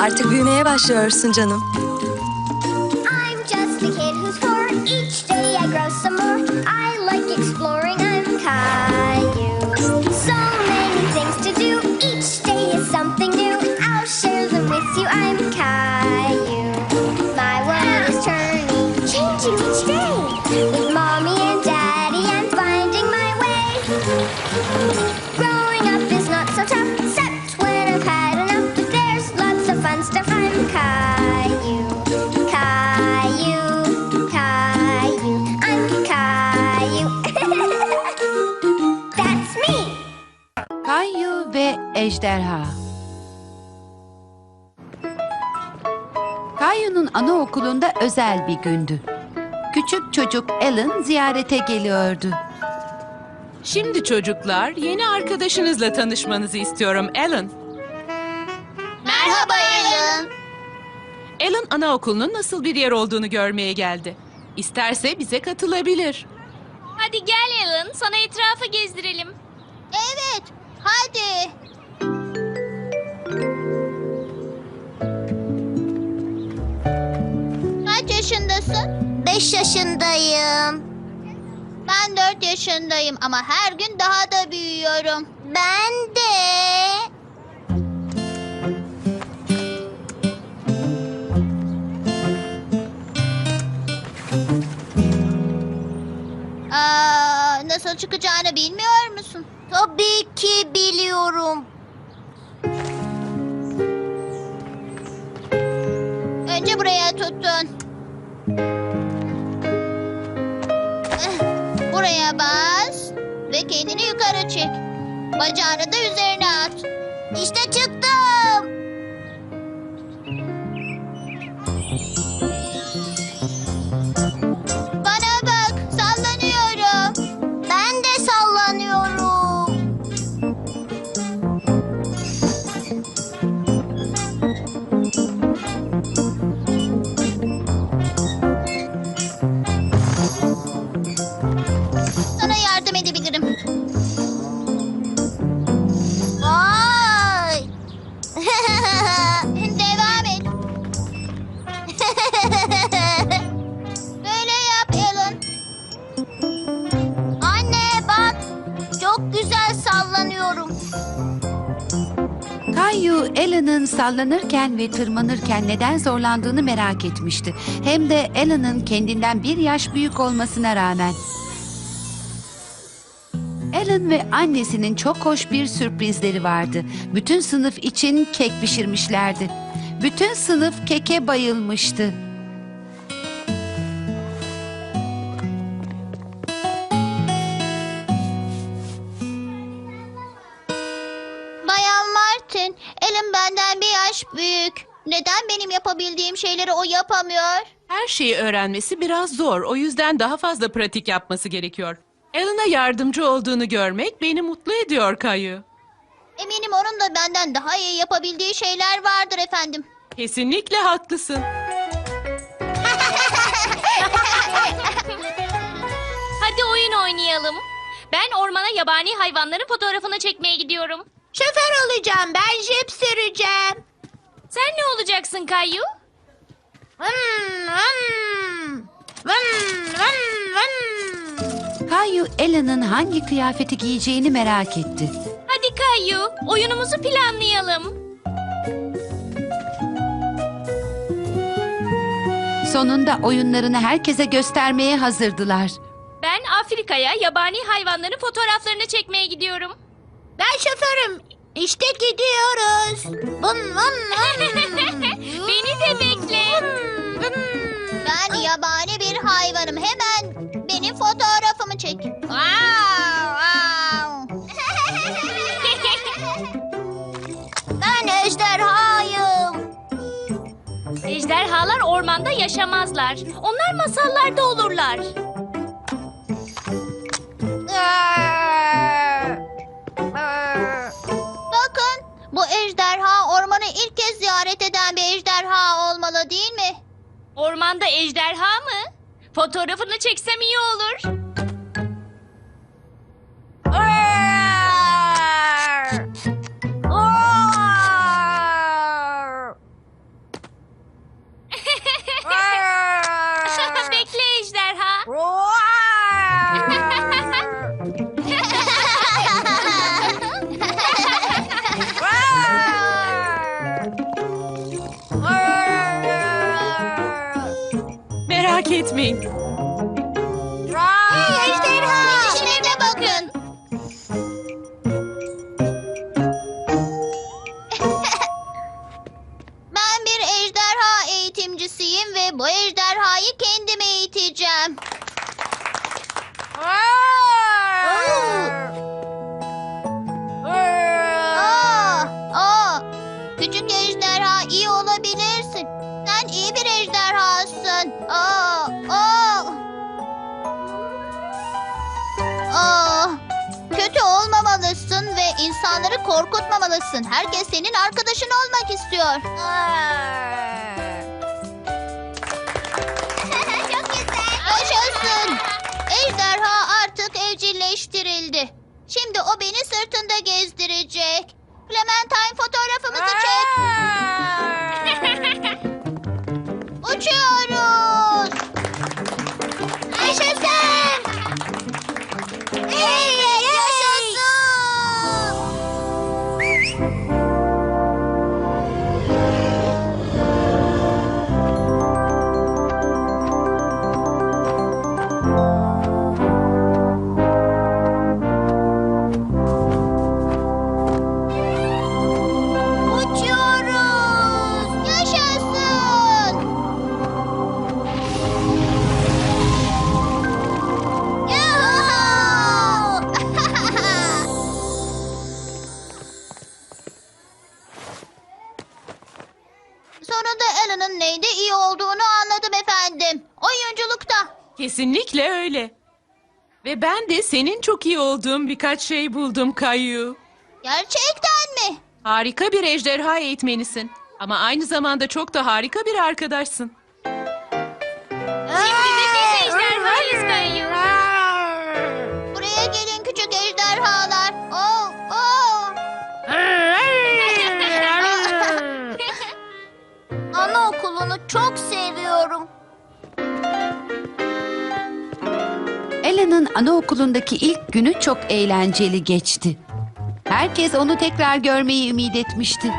Artık büyümeye başlıyorsun canım. I'm just a kid who's. Kayu ve Ejderha Kayu'nun anaokulunda özel bir gündü. Küçük çocuk Alan ziyarete geliyordu. Şimdi çocuklar yeni arkadaşınızla tanışmanızı istiyorum Alan. Merhaba Alan. Alan anaokulunun nasıl bir yer olduğunu görmeye geldi. İsterse bize katılabilir. Hadi gel Alan, sana etrafı gezdirelim. Evet, yaşındasın? Beş yaşındayım. Ben dört yaşındayım ama her gün daha da büyüyorum. Ben de. Aa, nasıl çıkacağını bilmiyor musun? Tabii ki biliyorum. Önce buraya tutun. Buraya bas ve kendini yukarı çek. Bacağını da üzerine at. İşte çıktım. Güzel sallanıyorum. Kayu Alan'ın sallanırken ve tırmanırken neden zorlandığını merak etmişti. Hem de Alan'ın kendinden bir yaş büyük olmasına rağmen. Alan ve annesinin çok hoş bir sürprizleri vardı. Bütün sınıf için kek pişirmişlerdi. Bütün sınıf keke bayılmıştı. Martin, Alan benden bir yaş büyük. Neden benim yapabildiğim şeyleri o yapamıyor? Her şeyi öğrenmesi biraz zor. O yüzden daha fazla pratik yapması gerekiyor. Alan'a yardımcı olduğunu görmek beni mutlu ediyor Kayu. Eminim onun da benden daha iyi yapabildiği şeyler vardır efendim. Kesinlikle haklısın. Hadi oyun oynayalım. Ben ormana yabani hayvanların fotoğrafını çekmeye gidiyorum. Şoför olacağım, ben jip süreceğim. Sen ne olacaksın Kayu? Kayu Alan'ın hangi kıyafeti giyeceğini merak etti. Hadi Kayu, oyunumuzu planlayalım. Sonunda oyunlarını herkese göstermeye hazırdılar. Ben Afrika'ya yabani hayvanların fotoğraflarını çekmeye gidiyorum. Ben şoförüm. İşte gidiyoruz. Vın vın vın. Beni de bekle. Ben yabani bir hayvanım. Hemen benim fotoğrafımı çek. ben ejderhayım. Ejderhalar ormanda yaşamazlar. Onlar masallarda olurlar. Bakın Ormanda ejderha mı? Fotoğrafını çeksem iyi olur. hit me. İnsanları korkutmamalısın. Herkes senin arkadaşın olmak istiyor. Çok güzel. Yaşasın. Ejderha artık evcilleştirildi. Şimdi o beni sırtında gezdirecek. Clementine fotoğrafımızı çek. Sonunda Alan'ın neyde iyi olduğunu anladım efendim. Oyunculukta. Kesinlikle öyle. Ve ben de senin çok iyi olduğun birkaç şey buldum Kayu. Gerçekten mi? Harika bir ejderha eğitmenisin. Ama aynı zamanda çok da harika bir arkadaşsın. Şimdi de biz ejderhayız Kayu. Buraya gelin küçük ejderhalar. Anaokulundaki ilk günü çok eğlenceli geçti. Herkes onu tekrar görmeyi ümit etmişti.